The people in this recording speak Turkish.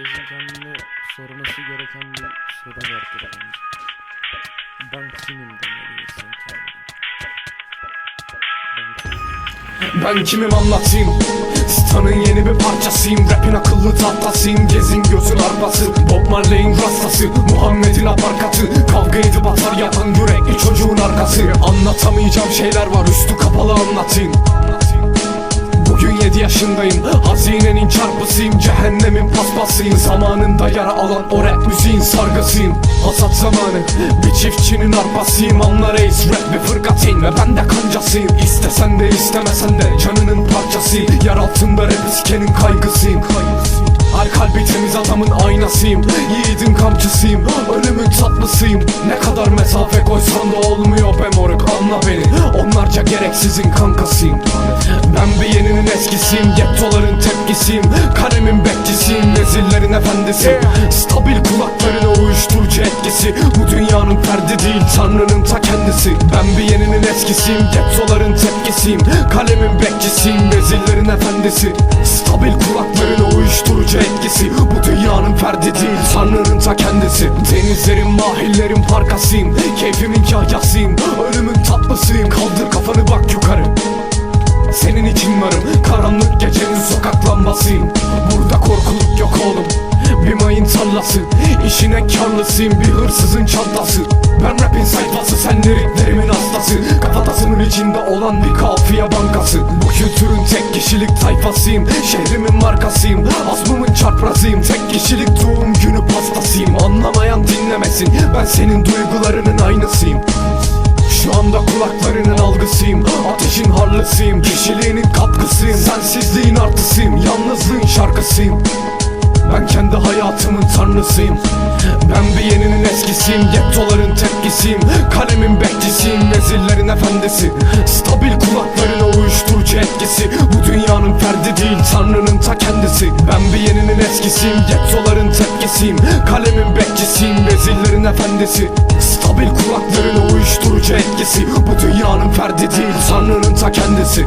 Herkesin kendine sorması gereken bir soru vardır bence. Ben kimim demeli kendine. Ben kimim anlatayım? Stan'ın yeni bir parçasıyım. Rapin akıllı tahtasıyım. Gezin gözün arpası. Bob Marley'in rastası. Muhammed'in aparkatı. Kavga edip atar yapan yürekli çocuğun arkası. Anlatamayacağım şeyler var. Üstü kapalı anlatayım Bugün 7 yaşındayım. Hazinenin çarpısıyım Cehennemin paspasıyım. Zamanında yara alan o rap müziğin sargısıyım. Hasat zamanı Bir çiftçinin arpasıyım. Anla reis rap bir fırkatin Ve ben de kancasıyım. İstesen de istemesen de Canının parçasıyım. Yer altında rap iskenin kaygısıyım. Her kalbi temiz adamın aynasıyım. Yiğidin kamçısıyım. Ölümün tatlısıyım. Ne kadar mesafe koysan da olmuyor be moruk Anla beni Onlarca gereksizin kankasıyım. Ben bir yeninin eskisiyim Gettoların tepkisiyim. Kalemin bekçisiyim Vezirlerin efendisi Stabil kulaklarına uyuşturucu etkisi. Bu dünyanın ferdi değil Tanrı'nın ta kendisi. Ben bir yeninin eskisiyim Gettoların tepkisiyim. Kalemin bekçisiyim Vezirlerin efendisi. Stabil kulaklarına uyuşturucu etkisi. Bu dünyanın ferdi değil Tanrı'nın ta kendisi. Denizlerin mahillerin parkasıyım Keyfimin kahyasıyım Ölümün tatlısıyım. Kaldır kafanı bak yukarı. Senin için varım Karanlık gecenin sokak lambasıyım Burada korkuluk yok oğlum Bir mayın tarlası. İşine karlısıyım bir hırsızın çantası. Ben rapin sayfası sen liriklerimin hastası. Kafatasının içinde olan bir kafiye bankası. Bu kültürün tek kişilik tayfasıyım. Şehrimin markasıyım. Azmımın çarprazıyım Tek kişilik doğum günü pastasıyım. Anlamayan dinlemesin. Ben senin duygularının aynısıyım. Şu anda kulaklarının algısıyım. Ateşin harlısıyım. Kişiliğinin katkısıyım. Sensizliğin artısıyım. Yalnızlığın şarkısıyım. Ben kendi hayatımın tanrısıyım. Ben bir yeninin eskisiyim. Gettoların tepkisiyim. Kalemin bekçisiyim Vezirlerin efendisi Stabil kulaklarına uyuşturucu etkisi. Bu dünyanın ferdi değil Tanrı'nın ta kendisi. Ben bir yeninin eskisiyim Gettoların tepkisiyim. Kalemin bekçisiyim Vezirlerin efendisi. Stabil kulaklarına uyuşturucu etkisi. Bu dünyanın ferdi değil Tanrı'nın ta kendisi